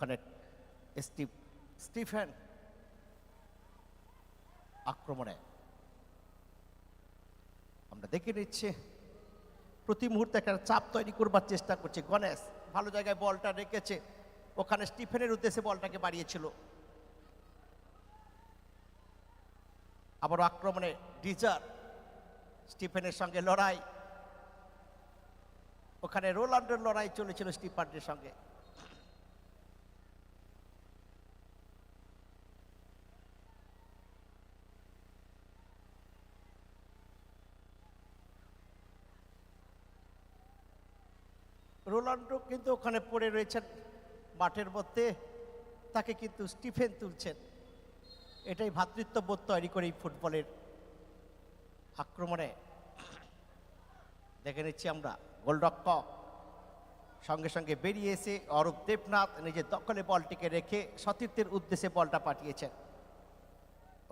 ওখানে Steve Stephen আক্রমণে। আমরা দেখে নিচ্ছি, প্রতি মুহূর্তে একটা চাপ তৈরি করবার চেষ্টা করছে। গণেশ, ভালো জায়গায় বলটা রেখেছে। ওখানে স্টিফেনের উদ্দেশ্যে বলটাকে বাড়িয়েছিল। আবার আক্রমণে ডিজার, স্টিফেনের সঙ্গে লড়াই। ওখানে রোলান্ডের লড়াই চলেছিল স্টিফানের সঙ্গে। রোনাল্ডো কিন্তু ওখানে পড়ে রয়েছেন। মাঠের মধ্যে তাকে কিন্তু স্টিফেন তুলছেন। এটাই ভ্রাতৃত্ববোধ তৈরি করে এই ফুটবলের আক্রমণে। দেখে নিচ্ছি আমরা গোলরক্ষক। সঙ্গে সঙ্গে বেরিয়ে এসে অরূপ দেবনাথ নিজের দখলে বলটিকে রেখে সতীর্থের উদ্দেশ্যে বলটা পাঠিয়েছেন।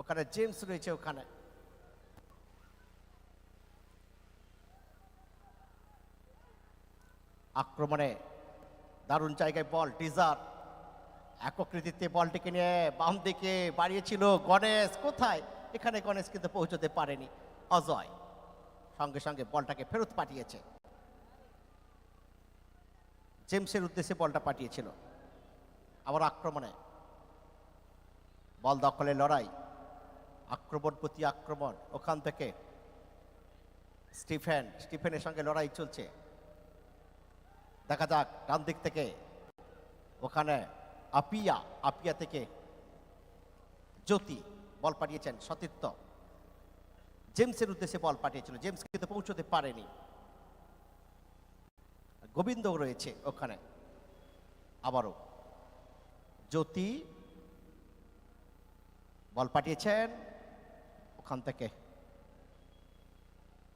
ওখানে জেমস রয়েছে ওখানে। আক্রমণে দারুণ জায়গায় বল, টিজার। এককৃতিতে বলটিকে নিয়ে বাম দিকে বাড়িয়েছিল গণেশ। কোথায়? এখানে গণেশ কিন্তু পৌঁছতে পারেনি। অজয় সঙ্গে সঙ্গে বলটাকে ফেরত পাঠিয়েছে। জেমসের উদ্দেশ্যে বলটা পাঠিয়েছিল। আবার আক্রমণে। বল দখলে লড়াই। আক্রমণ প্রতি আক্রমণ। ওখান থেকে স্টিফেন, স্টিফেনের সঙ্গে লড়াই চলছে। দেখা যাক, ডান দিক থেকে। ওখানে আপিয়া আপিয়া থেকে জ্যোতি বল পাঠিয়েছেন, সতীর্থ। জেমসের উদ্দেশ্যে বল পাঠিয়েছিল। জেমস কিন্তু পৌঁছতে পারেনি। গোবিন্দ রয়েছে ওখানে। আবারও জ্যোতি বল পাঠিয়েছেন ওখান থেকে।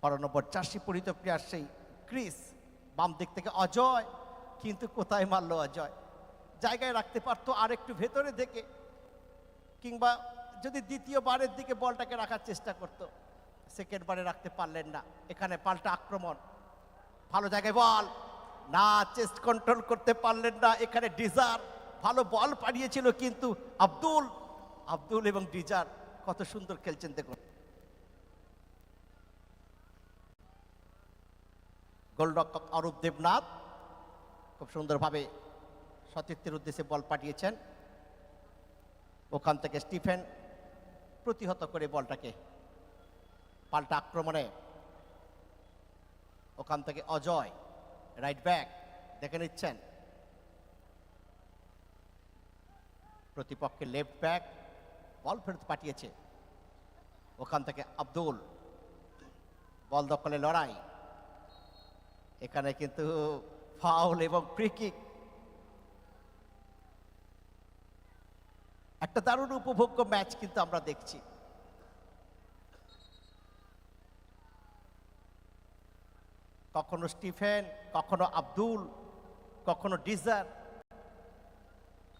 বারো নম্বর চারশি পরিত প্লেয়ার সেই ক্রিস বাম দিক থেকে অজয়, কিন্তু কোথায় মারলো অজয়? জায়গায় রাখতে পারতো আর একটু ভেতরে দেখে কিংবা যদি দ্বিতীয়বারের দিকে বলটাকে রাখার চেষ্টা করতো সেকেন্ড বারে রাখতে পারলেন না। এখানে পাল্টা আক্রমণ। ভালো জায়গায় বল। না চেস্ট কন্ট্রোল করতে পারলেন না। এখানে ডিজার। ভালো বল পাঠিয়েছিল কিন্তু আব্দুল। আব্দুল এবং ডিজার কত সুন্দর খেলছেন দেখুন। গোলরক্ষক অরূপ দেবনাথ খুব সুন্দরভাবে সতীর্থের উদ্দেশ্যে বল পাঠিয়েছেন। ওখান থেকে স্টিফেন প্রতিহত করে বলটাকে পাল্টা আক্রমণে। ওখান থেকে অজয় রাইট ব্যাক দেখে নিচ্ছেন। প্রতিপক্ষের লেফট ব্যাক বল ফেরত পাঠিয়েছে। ওখান থেকে আব্দুল বল দখলে লড়াই। এখানে কিন্তু ফাউল এবং ফ্রিকিক একটা দারুণ উপভোগ্য ম্যাচ কিন্তু আমরা দেখছি। কখনো স্টিফেন, কখনো আব্দুল, কখনো ডিজার।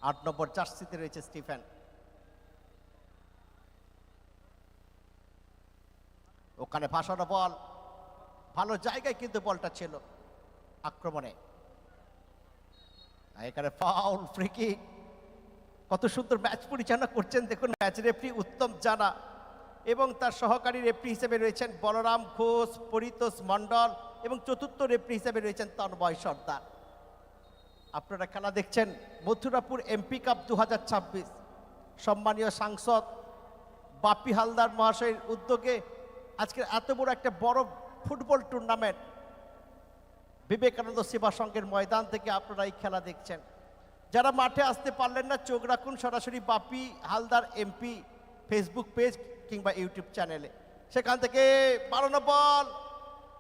আট নম্বর জার্সিতে রয়েছে স্টিফেন। ওখানে ভাসানো বল। ভালো জায়গায় কিন্তু বলটা ছিল। আক্রমণে। এখানে ফাউল ফ্রিকি কত সুন্দর ম্যাচ পরিচালনা করছেন। দেখুন ম্যাচ রেফরি উত্তম জানা এবং তার সহকারী রেফরি হিসেবে রয়েছেন বলরাম ঘোষ, পরিতোষ মণ্ডল এবং চতুর্থ রেফরি হিসেবে রয়েছেন তন্ময় সর্দার। আপনারা খেলা দেখছেন মথুরাপুর এমপি কাপ দু হাজার ছাব্বিশ। সম্মানীয় সাংসদ বাপি হালদার মহাশয়ের উদ্যোগে আজকের এত বড় একটা বড় ফুটবল টুর্নামেন্ট বিবেকানন্দ সেবা সংঘের ময়দান থেকে আপনারা এই খেলা দেখছেন। যারা মাঠে আসতে পারলেন না, চোখ রাখুন সরাসরি Bapi Haldar MP Facebook page কিংবা ইউটিউব চ্যানেলে। সেখান থেকে বারোনো বল।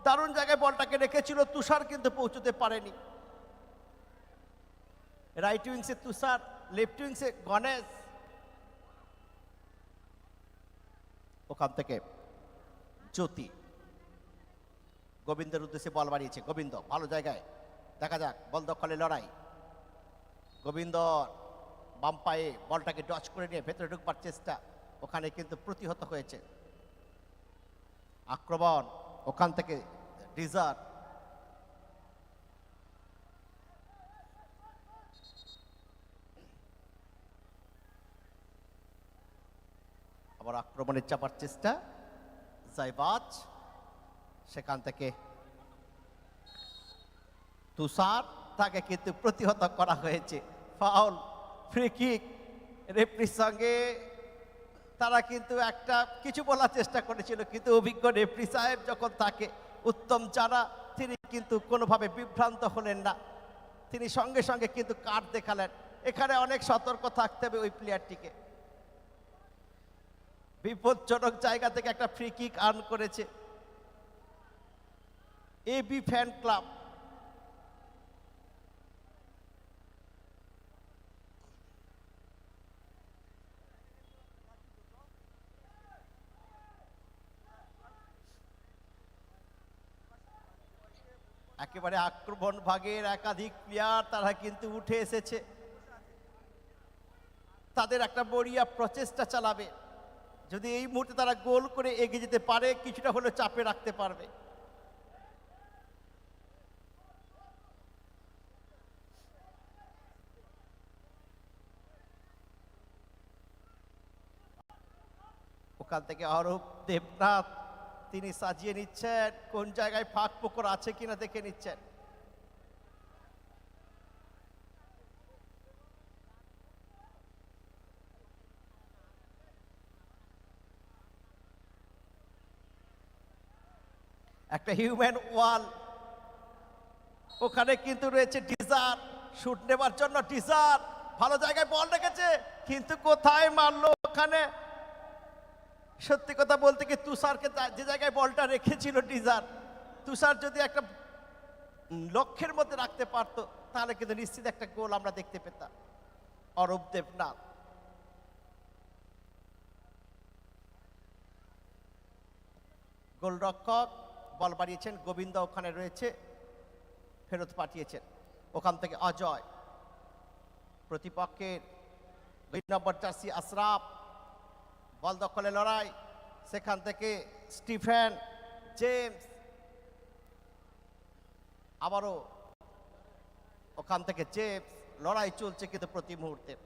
দারুণ জায়গায় বলটাকে রেখেছিল, তুষার কিন্তু পৌঁছতে পারেনি। রাইট উইংসে তুষার লেফট উইংসে গণেশ। ওখান থেকে জ্যোতি। গোবিন্দের উদ্দেশ্যে বল বাড়িয়েছে। গোবিন্দ, ভালো জায়গায়। দেখা যাক, বল দখলে লড়াই। গোবিন্দ, বাম পায়ে বলটাকে ডচ করে নিয়ে ভেতরে ঢুকবার চেষ্টা। ওখানে কিন্তু প্রতিহত হয়েছে। আক্রমণ, ওখান থেকে ডিজার। আবার আক্রমণের চাপার চেষ্টা। জাইবাজ সেখান থেকে। তুষার তাকে কিন্তু প্রতিহত করা হয়েছে। ফাউল ফ্রি কিক রেফরির সঙ্গে তারা কিন্তু একটা কিছু বলার চেষ্টা করেছিল, কিন্তু অভিজ্ঞ রেফরি সাহেব যখন তাকে উত্তম জানা তিনি কিন্তু কোনোভাবে বিভ্রান্ত হলেন না। তিনি সঙ্গে সঙ্গে কিন্তু কার্ড দেখালেন। এখানে অনেক সতর্ক থাকতে হবে ওই প্লেয়ারটিকে বিপজ্জনক জায়গা থেকে একটা ফ্রি কিক আর্ন করেছে। এবি ফ্যান ক্লাব একেবারে আক্রমণ ভাগের একাধিক প্লেয়ার তারা কিন্তু উঠে এসেছে। তাদের একটা বড়িয়া প্রচেষ্টা চালাবে। যদি এই মুহূর্তে তারা গোল করে এগিয়ে যেতে পারে, কিছুটা হলেও চাপে রাখতে পারবে। ওখান থেকে অরূপ দেবনাথ তিনি সাজিয়ে নিচ্ছেন। কোন জায়গায় ফাঁক পুকুর আছে কিনা দেখে নিচ্ছেন। একটা হিউম্যান ওয়াল ওখানে কিন্তু রয়েছে ডিজার শুট নেবার জন্য ডিজার ভালো জায়গায় বল রেখেছে। কিন্তু কোথায় মারলো ওখানে? সত্যি কথা বলতে কি তুষারকে যে জায়গায় বলটা রেখেছিল ডিজার, তুষার যদি একটা লক্ষ্যের মধ্যে রাখতে পারতো, তাহলে কিন্তু নিশ্চিত একটা গোল আমরা দেখতে পেতাম। অরূপ দেবনাথ। গোলরক্ষক বল বাড়িয়েছেন, গোবিন্দ ওখানে রয়েছে, ফেরত পাঠিয়েছেন। ওখান থেকে অজয়, প্রতিপক্ষের দুই নম্বর জার্সি আশরাফ বল দখলে লড়াই। সেখান থেকে স্টিফেন জেমস। আবারও ওখান থেকে জেমস। লড়াই চলছে কিন্তু প্রতি মুহূর্তে।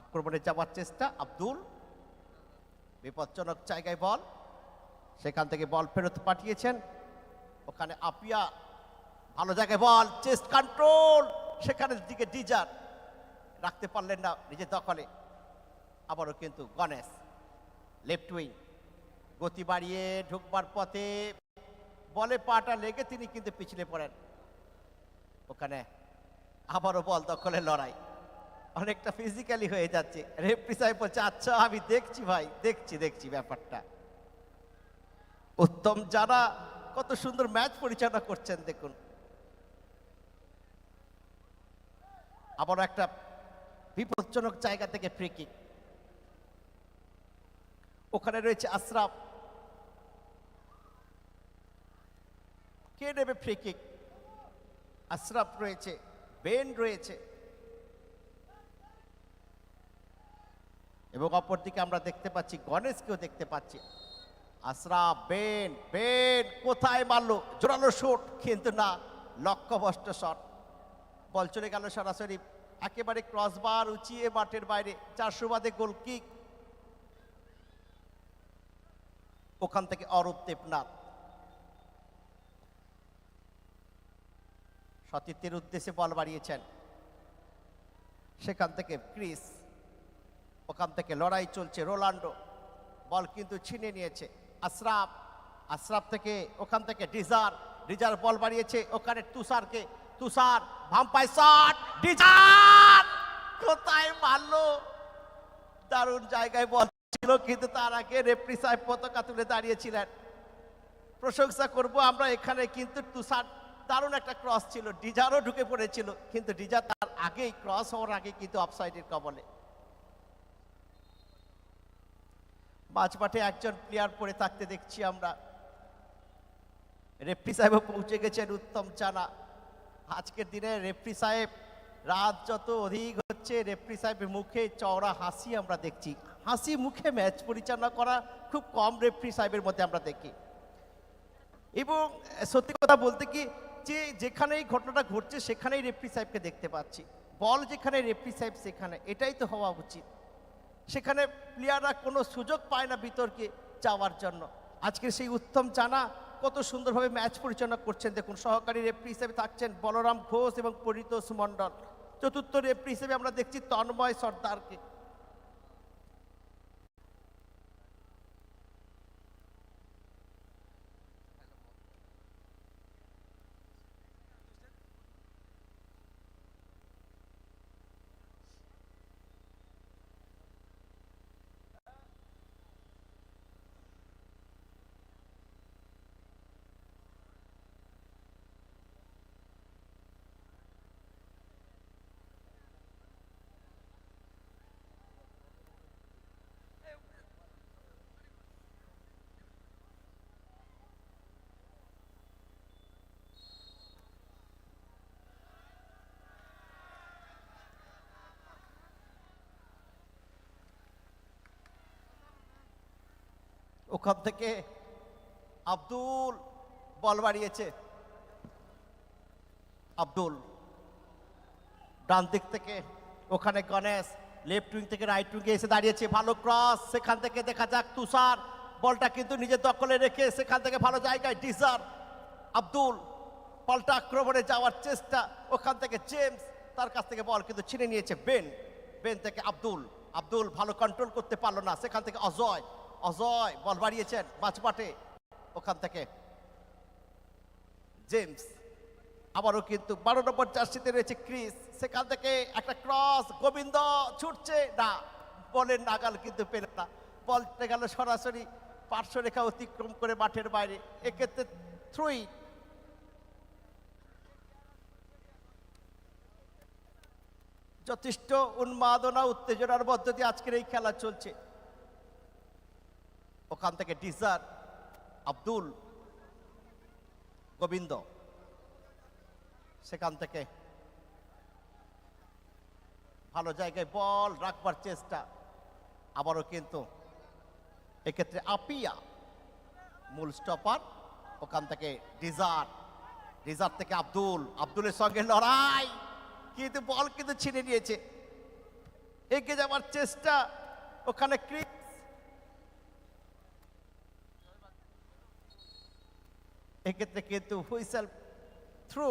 আক্রমণে যাওয়ার চেষ্টা আব্দুল। বিপজ্জনক জায়গায় বল। সেখান থেকে বল ফেরত পাঠিয়েছেন। ওখানে আপিয়া। ভালো জায়গায় বল। Chest control. সেখানের দিকে ডিজার রাখতে পারলেন না নিজের দখলে। আবারও কিন্তু গণেশ লেফট উইং গতি বাড়িয়ে ঢুকবার পথে বলে পাটা লেগে তিনি কিন্তু পিছলে পড়েন। ওখানে আবারও বল দখলে লড়াই। অনেকটা ফিজিক্যালি হয়ে যাচ্ছে। রেফরি সাহেব বলছে আচ্ছা আমি দেখছি ভাই, দেখছি দেখছি ব্যাপারটা। উত্তম যারা কত সুন্দর ম্যাচ পরিচালনা করছেন, দেখুন। আবার একটা বিপজ্জনক জায়গা থেকে ফ্রি কিক ওখানে রয়েছে আশরাফ। কে নেবে ফ্রি কিক আশরাফ রয়েছে, বেন রয়েছে। এবং অপরদিকে আমরা দেখতে পাচ্ছি, গণেশকেও দেখতে পাচ্ছি। আশরাফ, বেন বেন কোথায় মারলো? জোরালো শট, কিন্তু না, লক্ষ্যভ্রষ্ট শট। বল চলে গেল সরাসরি। একেবারে ক্রসবার উঁচিয়ে মাঠের বাইরে। চার সুবাদে গোল কিক ওখান থেকে অরূপ দেবনাথ। সতীর্থের উদ্দেশ্যে বল বাড়িয়েছেন। সেখান থেকে ক্রিস। ওখান থেকে লড়াই চলছে রোলান্ডো বল কিন্তু ছিনে নিয়েছে আশরাফ। আশরাফ থেকে, ওখান থেকে ডিজার। ডিজার বল বাড়িয়েছে। ওখানে তুষারকে তুষার ভাম্পাই শট ডিজার। কোথায় মারলো? দারুণ জায়গায় বল ছিল, কিন্তু তার আগে রেফরি সাহেব পতাকা তুলে দাঁড়িয়েছিলেন। প্রশংসা করব আমরা এখানে, কিন্তু তুষার দারুণ একটা ক্রস ছিল, ডিজারও ঢুকে পড়েছিল, কিন্তু ডিজার তার আগেই ক্রস হওয়ার আগে কিন্তু অফসাইডের কবলে। মাঝমাঠে একজন প্লেয়ার পড়ে থাকতে দেখছি আমরা। রেফরি সাহেবও পৌঁছে গেছেন উত্তম চানা। আজকের দিনে রেফরি সাহেব রাত যত অধিক হচ্ছে, রেফরি সাহেবের মুখে চওড়া হাসি আমরা দেখছি। হাসি মুখে ম্যাচ পরিচালনা করা খুব কম রেফরি সাহেবের মধ্যে আমরা দেখি। এবং সত্যি কথা বলতে কি, যে যেখানে এই ঘটনাটা ঘটছে, সেখানেই রেফরি সাহেবকে দেখতে পাচ্ছি। বল যেখানে, রেফরি সাহেব সেখানে। এটাই তো হওয়া উচিত। সেখানে প্লেয়াররা কোনো সুযোগ পায় না বিতর্কে যাওয়ার জন্য। আজকের সেই উত্তম জানা কত সুন্দরভাবে ম্যাচ পরিচালনা করছেন। দেখুন, সহকারী রেফরি হিসেবে থাকছেন বলরাম ঘোষ এবং পরিতোষ মণ্ডল। চতুর্থ রেফরি হিসেবে আমরা দেখছি তন্ময় সর্দারকে। ওখান থেকে আব্দুল বল বাড়িয়েছে। আব্দুল। ডান দিক থেকে ওখানে গণেশ লেফট উইং থেকে রাইট উইংয়ে এসে দাঁড়িয়েছে। ভালো ক্রস সেখান থেকে দেখা যাক তুষার। বলটা কিন্তু নিজের দখলে রেখে সেখান থেকে ভালো জায়গায় ডিসার আব্দুল পাল্টা আক্রমণে যাওয়ার চেষ্টা। ওখান থেকে জেমস তার কাছ থেকে বল কিন্তু ছিনে নিয়েছে। বেন বেন থেকে আব্দুল। আব্দুল ভালো কন্ট্রোল করতে পারল না। সেখান থেকে অজয় অজয়, বল বাড়িয়েছেন মাঝমাঠে ওখান থেকে। জেমস, আবারও কিন্তু বারো নম্বর জার্সিতে রয়েছে ক্রিস। সেখান থেকে একটা ক্রস, গোবিন্দ ছুটছে। না, বলের নাগাল কিন্তু পেল না। বলতে গেল সরাসরি পার্শ্বরেখা অতিক্রম করে মাঠের বাইরে। এক্ষেত্রে থ্রুই যথেষ্ট উন্মাদনা, উত্তেজনার মধ্য দিয়ে আজকের এই খেলা চলছে। ওখান থেকে ডিজার আব্দুল গোবিন্দ। সেখান থেকে ভালো জায়গায় বল রাখবার চেষ্টা। আবারও কিন্তু এক্ষেত্রে আপিয়া মূল স্টপার ওখান থেকে ডিজার। ডিজার থেকে আব্দুল। আব্দুলের সঙ্গে লড়াই। কিন্তু বল কিন্তু ছিনে নিয়েছে। এগিয়ে যাওয়ার চেষ্টা। ওখানে ক্রিস এক্ষেত্রে কিন্তু হুইসেল থ্রু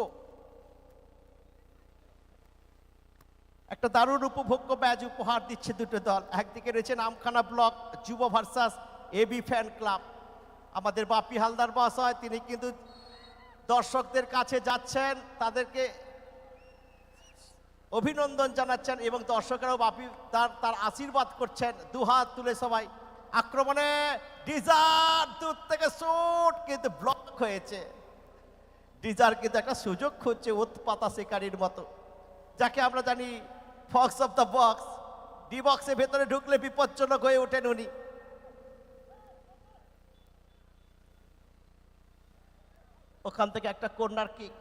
একটা দারুণ উপভোগ্য ম্যাচ উপহার দিচ্ছে দুটো দল। একদিকে রয়েছে নামখানা ব্লক, যুব ভার্সাস এবি ফ্যান ক্লাব। আমাদের বাপি হালদার বস হয়, তিনি কিন্তু দর্শকদের কাছে যাচ্ছেন, তাদেরকে অভিনন্দন জানাচ্ছেন এবং দর্শকেরাও বাপি তার তার আশীর্বাদ করছেন। দুহাত তুলে সবাই। আক্রমণে ডিজার, দূর থেকে শুট, কিন্তু ব্লক হয়েছে। ডিজার কিন্তু একটা সুযোগ খুঁজছে উৎপাতা শিকারীর মতো। যাকে আমরা জানি fox of the box. D বক্সের ভেতরে ঢুকলে বিপজ্জনক হয়ে ওঠেন উনি। ওখান থেকে একটা কন্যার কিক।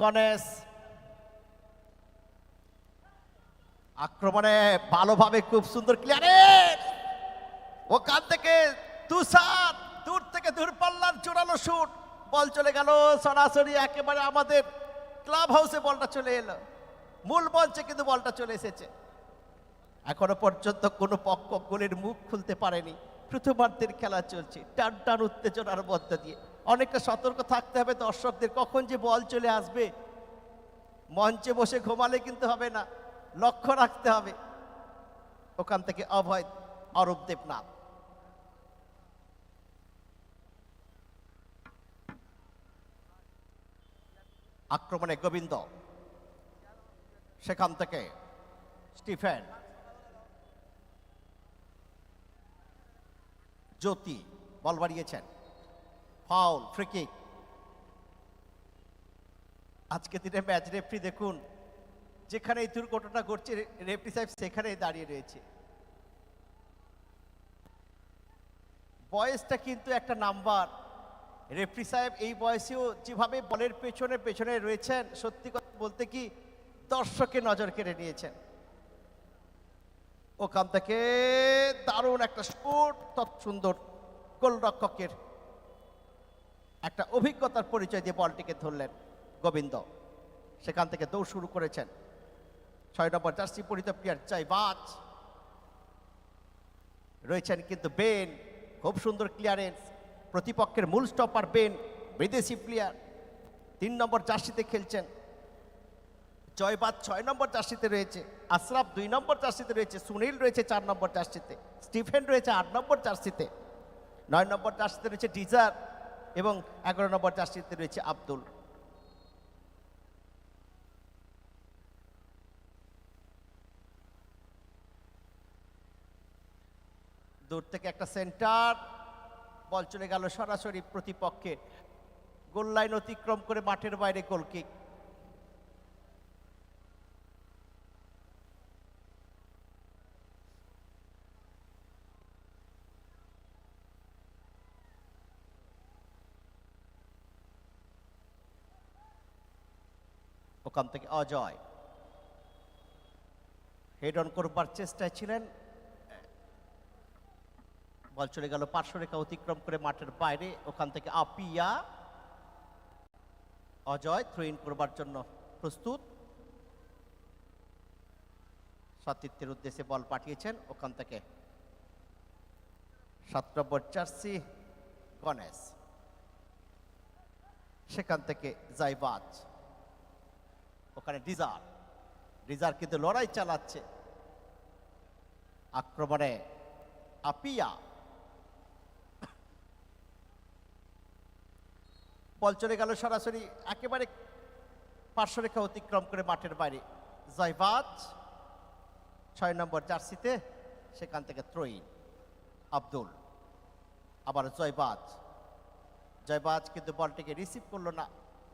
গণেশ আক্রমণে ভালোভাবে খুব সুন্দর ক্লিয়ারে ওখান থেকে তুষার দূর থেকে পাল্লার জোরালো শুট বল চলে গেল, সরাসরি একেবারে আমাদের ক্লাব হাউসে বলটা চলে এলো। মূল মঞ্চে কিন্তু বলটা চলে এসেছে। এখনও পর্যন্ত কোনো পক্ষ গোলের মুখ খুলতে পারেনি। প্রথমার্ধের খেলা চলছে, টান টান উত্তেজনার মধ্য দিয়ে। অনেকটা সতর্ক থাকতে হবে দর্শকদের, কখন যে বল চলে আসবে। মঞ্চে বসে ঘুমালে কিন্তু হবে না, লক্ষ্য রাখতে হবে। ওখান থেকে অভয়, অরূপ দেবনাথ। আক্রমণে গোবিন্দ। সেখান থেকে স্টিফেন, জ্যোতি বল বাড়িয়েছেন। Foul, free kick. আজকে দিনে ম্যাচ রেফরি দেখুন যেখানে এই দুর্ঘটনা ঘটছে, রেফরি সাহেব সেখানেই দাঁড়িয়ে রয়েছে। বয়সটা কিন্তু একটা নাম্বার। রেফরি সাহেব এই বয়সেও যেভাবে বলের পেছনে পেছনে রয়েছেন, সত্যি কথা বলতে কি দর্শকের নজর কেড়ে নিয়েছেন। ওখান থেকে দারুণ একটা শুট তৎ সুন্দর গোলরক্ষকের একটা অভিজ্ঞতার পরিচয় দিয়ে বলটিকে ধরলেন গোবিন্দ। সেখান থেকে দৌড় শুরু করেছেন। ছয় নম্বর জার্সি পরিত প্লেয়ার চাই বাজ রয়েছেন কিন্তু বেন, খুব সুন্দর ক্লিয়ারেন্স প্রতিপক্ষের মূল স্টপার বেন বিদেশি প্লেয়ার তিন নম্বর জার্সিতে খেলছেন। জয়বাদ ছয় নম্বর জার্সিতে রয়েছে, আশরাফ দুই নম্বর জার্সিতে রয়েছে, সুনীল রয়েছে চার নম্বর জার্সিতে, স্টিফেন রয়েছে আট নম্বর জার্সিতে, নয় নম্বর জার্সিতে রয়েছে ডিজার এবং এগারো নম্বর জার্সিতে রয়েছে আব্দুল। দূর থেকে একটা সেন্টার বল চলে গেল সরাসরি প্রতিপক্ষের গোল লাইন অতিক্রম করে মাঠের বাইরে গোল কিক ওখান থেকে অজয়। হেড অন করবার চেষ্টায় ছিলেন। বল চলে গেল পার্শ্বরেখা অতিক্রম করে মাঠের বাইরে, ওখান থেকে আপিয়া, অজয় থ্রো ইন করবার জন্য প্রস্তুত। সতীর্থের উদ্দেশ্যে বল পাঠিয়েছেন, ওখান থেকে। সাত নম্বর জার্সি, গণেশ। সেখান থেকে জাইবাজ। ওখানে ডিজার। ডিজার কিন্তু লড়াই চালাচ্ছে। আক্রমণে আপিয়া। বল চলে গেল সরাসরি, একেবারে পার্শ্বরেখা অতিক্রম করে মাঠের বাইরে। জয়বাজ ছয় নম্বর জার্সিতে, সেখান থেকে ত্রয়ীন আব্দুল। আবার জয়বাজ জয়বাজ কিন্তু বলটিকে রিসিভ করল না,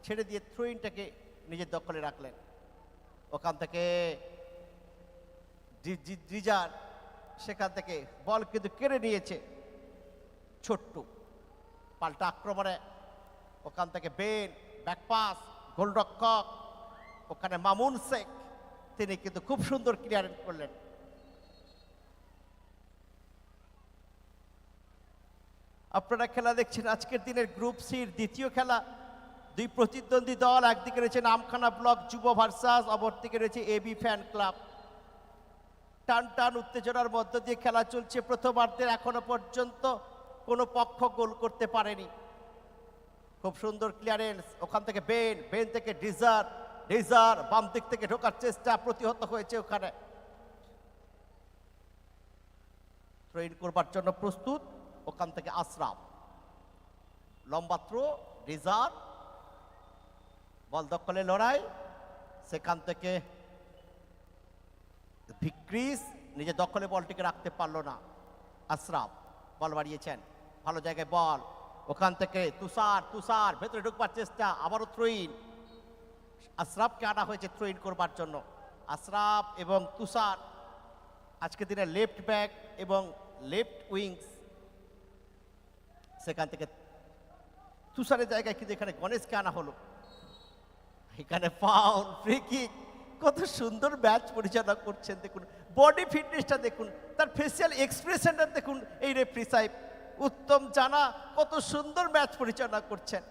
ছেড়ে দিয়ে থ্রোইনটাকে নিজের দখলে রাখলেন। ওখান থেকে ডিজার সেখান থেকে বল কিন্তু কেড়ে নিয়েছে ছোট্ট। পাল্টা আক্রমণে ওখান থেকে বেন, ব্যাকপাস, গোলরক্ষক, ওখানে মামুন শেখ, তিনি কিন্তু খুব সুন্দর ক্লিয়ারেন্স করলেন। আপনারা খেলা দেখছেন আজকের দিনের গ্রুপ সির দ্বিতীয় খেলা। দুই প্রতিদ্বন্দ্বী দল, একদিকে রয়েছে নামখানা ব্লক যুব ভার্সাস, অপরদিকে রয়েছে এবি ফ্যান ক্লাব টান টান উত্তেজনার মধ্য দিয়ে খেলা চলছে, প্রথমার্ধের এখনও পর্যন্ত কোনো পক্ষ গোল করতে পারেনি। খুব সুন্দর ক্লিয়ারেন্স ওখান থেকে বেন বেন থেকে ডিজার ডিজার বাম দিক থেকে ঢোকার চেষ্টা প্রতিহত হয়েছে ওখানে। থ্রোইন করবার জন্য প্রস্তুত, ওখান থেকে আশরাফ লম্বা থ্রো ডিজার, বল দখলে লড়াই, সেখান থেকে ভিক্রিস নিজে দখলে বলটিকে রাখতে পারল না। আশরাফ বল বাড়িয়েছেন। ভালো জায়গায় বল। ওখান থেকে তুষার তুষার, ভেতরে ঢুকবার চেষ্টা, আবারও থ্রোইন আশরাফকে আনা হয়েছে থ্রোইন করবার জন্য। আশরাফ এবং তুষার আজকে দিনে লেফট ব্যাক এবং লেফট উইংস সেখান থেকে তুষারের জায়গায় কিন্তু এখানে গণেশকে আনা হলো। এখানে ফাউল ফ্রি কিক কত সুন্দর ম্যাচ পরিচালনা করছেন, দেখুন। বডি ফিটনেসটা দেখুন, তার ফেসিয়াল এক্সপ্রেশনটা দেখুন, এই রেফ্রি সাহেব। উত্তম জানা কত সুন্দর ম্যাচ পরিচালনা করছেন।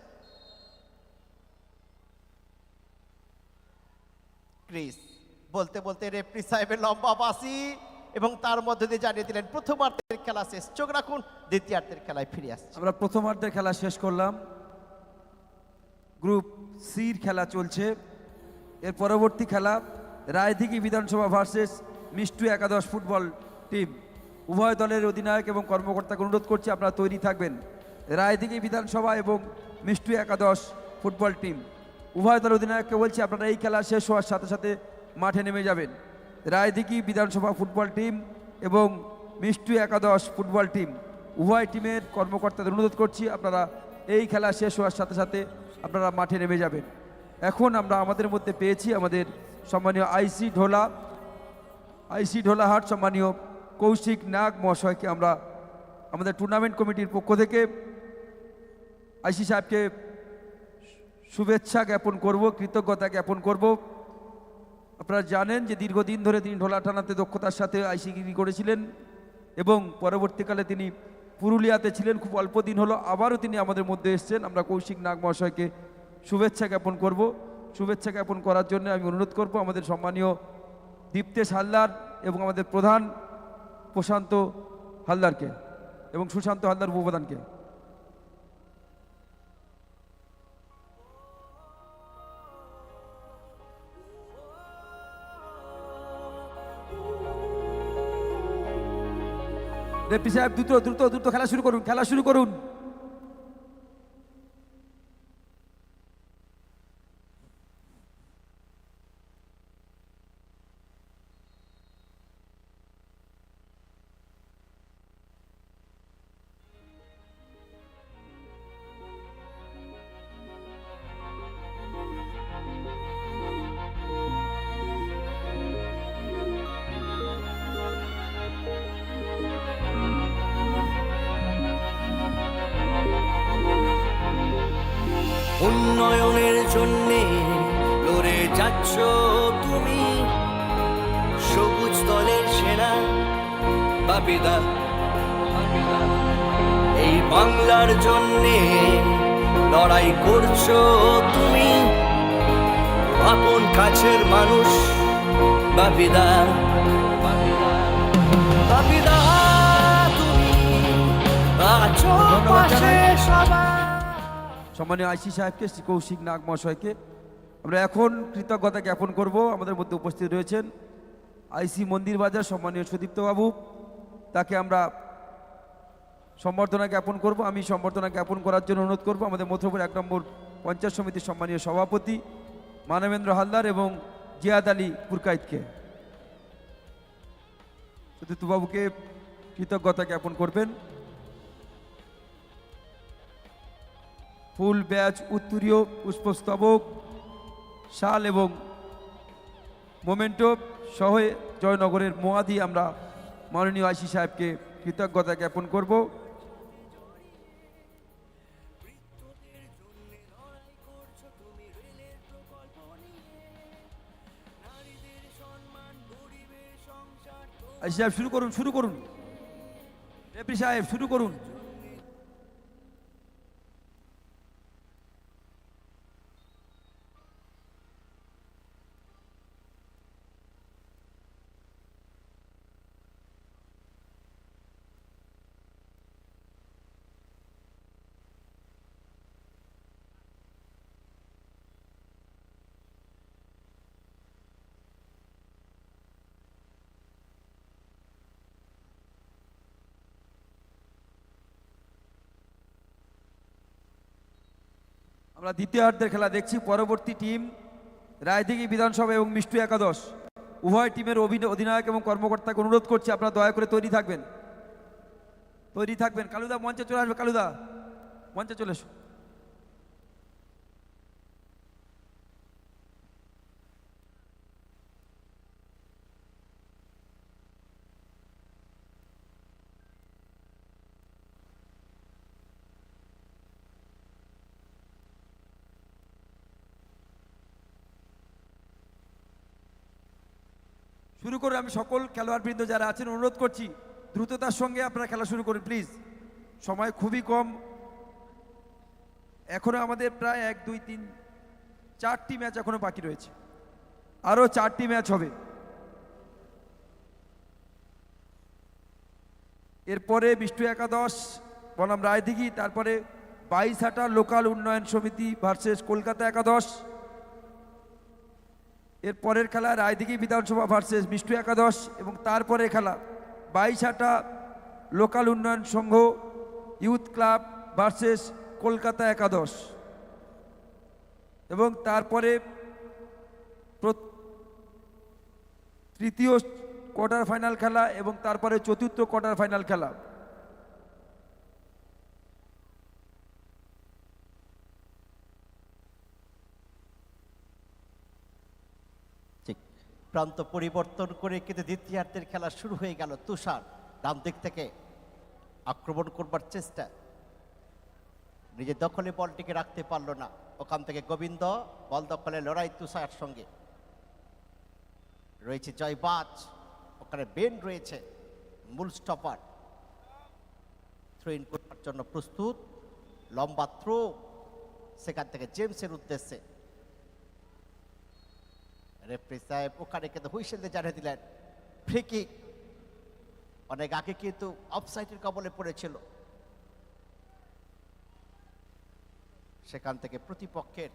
ক্রিস, বলতে বলতে রেফ্রি সাহেবের লম্বা বাসি এবং তার মধ্যে দিয়ে জানিয়ে দিলেন, প্রথমার্ধের খেলা শেষ। চোখ রাখুন, দ্বিতীয়ার্ধের খেলায় ফিরে আসছে। আমরা প্রথমার্ধের খেলা শেষ করলাম। গ্রুপ সির খেলা চলছে। এর পরবর্তী খেলা রায়দিঘি বিধানসভা ভার্সেস মিষ্টু একাদশ ফুটবল টিম উভয় দলের অধিনায়ক এবং কর্মকর্তাকে অনুরোধ করছি, আপনারা তৈরি থাকবেন। রায়দিঘি বিধানসভা এবং মিষ্টু একাদশ ফুটবল টিম। উভয় দলের অধিনায়ককে বলছি, আপনারা এই খেলা শেষ হওয়ার সাথে সাথে মাঠে নেমে যাবেন। রায়দিঘি বিধানসভা ফুটবল টিম এবং মিষ্টু একাদশ ফুটবল টিম। উভয় টিমের কর্মকর্তাদের অনুরোধ করছি, আপনারা এই খেলা শেষ হওয়ার সাথে সাথে আপনারা মাঠে নেমে যাবেন। এখন আমরা আমাদের মধ্যে পেয়েছি আমাদের সম্মানীয় আইসি ঢোলা, আইসি ঢোলাহাট সম্মানীয় কৌশিক নাগ মহাশয়কে আমরা আমাদের টুর্নামেন্ট কমিটির পক্ষ থেকে আইসি সাহেবকে শুভেচ্ছা জ্ঞাপন করব, কৃতজ্ঞতা জ্ঞাপন করব। আপনারা জানেন যে দীর্ঘদিন ধরে তিনি ঢোলা টানাতে দক্ষতার সাথে আইসিগিরি করেছিলেন এবং পরবর্তীকালে তিনি পুরুলিয়াতে ছিলেন, খুব অল্প দিন হলো, আবারও তিনি আমাদের মধ্যে এসেছেন। আমরা কৌশিক নাগ মহাশয়কে শুভেচ্ছা জ্ঞাপন করব। শুভেচ্ছা জ্ঞাপন করার জন্য আমি অনুরোধ করব আমাদের সম্মানীয় দীপ্তেশ হালদার এবং আমাদের প্রধান প্রশান্ত হালদারকে এবং সুশান্ত হালদার উপপ্রধানকে রেপি সাহেব, দ্রুত দ্রুত দ্রুত খেলা শুরু করুন, খেলা শুরু করুন। সম্মানীয় আইসি সাহেবকে, শ্রী কৌশিক নাগ মহাশয়কে, আমরা এখন কৃতজ্ঞতা জ্ঞাপন করব। আমাদের মধ্যে উপস্থিত রয়েছেন আইসি মন্দির বাজার সম্মানীয় সুদীপ্ত বাবু তাকে আমরা সম্বর্ধনা জ্ঞাপন করব। আমি সম্বর্ধনা জ্ঞাপন করার জন্য অনুরোধ করব। আমাদের মথুরপুর এক নম্বর পঞ্চায়েত সমিতির সম্মানীয় সভাপতি মানবেন্দ্র হালদার এবং জিয়াদ আলী পুরকাইতকে। বাবুকে কৃতজ্ঞতা জ্ঞাপন করবেন। ফুল ব্যাচ উত্তরীয় পুষ্পস্তবক, শাল এবং মোমেন্টো সহ জয়নগরের মোয়াদি আমরা মাননীয় আইসি সাহেবকে কৃতজ্ঞতা জ্ঞাপন করব। সাহেব শুরু করুন শুরু করুন। রেপি সাহেব শুরু করুন। আমরা দ্বিতীয়ার্ধের খেলা দেখছি। পরবর্তী টিম রায়দিঘি বিধানসভা এবং মিষ্টু একাদশ। উভয় টিমের অধিনায়ক এবং কর্মকর্তাকে অনুরোধ করছি, আপনারা দয়া করে তৈরি থাকবেন। তৈরি থাকবেন। কালুদা, মঞ্চে চলে আসবে। কালুদা, মঞ্চে চলে এসো। শুরু করে আমি সকল খেলোয়াড়বৃন্দ যারা আছেন অনুরোধ করছি, দ্রুততার সঙ্গে আপনারা খেলা শুরু করুন প্লিজ সময় খুবই কম। এখনও আমাদের প্রায় এক, দুই, তিন, চারটি ম্যাচ এখনও বাকি রয়েছে। আরও চারটি ম্যাচ হবে। এরপরে বিষ্ণু একাদশ, বনাম রায়দিঘি, তারপরে বাইশহাটা লোকাল উন্নয়ন সমিতি ভার্সেস কলকাতা একাদশ। এর পরের খেলা রায়দিঘি বিধানসভা ভার্সেস মিষ্টু একাদশ এবং তারপরে খেলা বাইশাটা লোকাল উন্নয়ন সংঘ ইউথ ক্লাব ভার্সেস কলকাতা একাদশ। এবং তারপরে তৃতীয় কোয়ার্টার ফাইনাল খেলা এবং তারপরে চতুর্থ কোয়ার্টার ফাইনাল খেলা। প্রান্ত পরিবর্তন করে কিন্তু দ্বিতীয়ার্ধের খেলা শুরু হয়ে গেল। তুষার ডান দিক থেকে আক্রমণ করবার চেষ্টা। নিজের দখলে বলটিকে রাখতে পারল না। ওখান থেকে গোবিন্দ বল দখলে লড়াই তুষার সঙ্গে। রয়েছে জয়বাজ, ওখানে বেন রয়েছে, মূল স্টপার। থ্রো ইন করবার জন্য প্রস্তুত, লম্বা থ্রো সেখান থেকে জেমসের উদ্দেশ্যে। রেফারি সাহেব ওখানে কিন্তু হুইসেল দিয়ে জানিয়ে দিলেন ফ্রি কিক অনেক আগে কিন্তু অফসাইটের কবলে পড়েছিল। সেখান থেকে প্রতিপক্ষের